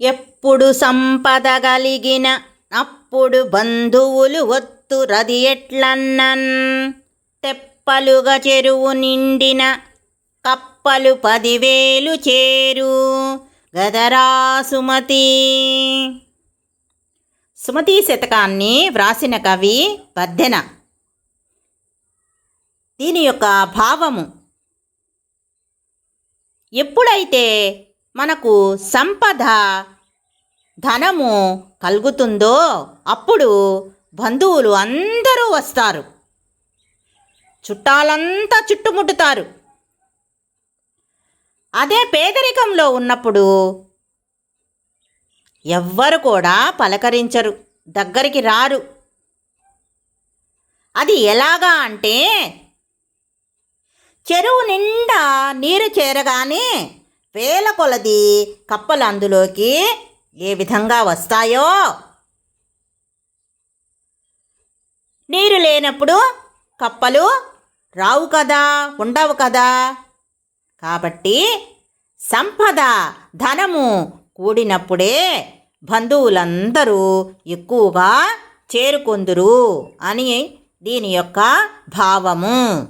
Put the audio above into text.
ఎప్పుడు సంపద కలిగిన అప్పుడు బంధువులు ఒత్తు రది ఎట్లన్నన్? తెప్పలుగా చెరువు నిండిన కప్పలు పదివేలు చేరు గదరా సుమతి సుమతి శతకాన్ని వ్రాసిన కవి బద్దెన దీని యొక్క భావము. ఎప్పుడైతే మనకు సంపద ధనము కలుగుతుందో అప్పుడు బంధువులు అందరూ వస్తారు. చుట్టాలంతా చుట్టుముట్టుతారు. అదే పేదరికంలో ఉన్నప్పుడు ఎవ్వరు కూడా పలకరించరు దగ్గరికి రారు. అది ఎలాగా అంటే చెరువు నిండా నీరు చేరగానే వేల కొలది కప్పలు అందులోకి ఏ విధంగా వస్తాయో? నీరు లేనప్పుడు కప్పలు రావు కదా ఉండవు కదా. కాబట్టి సంపద ధనము కూడినప్పుడే బంధువులందరూ ఎక్కువగా చేరుకొందురు అని దీని యొక్క భావము.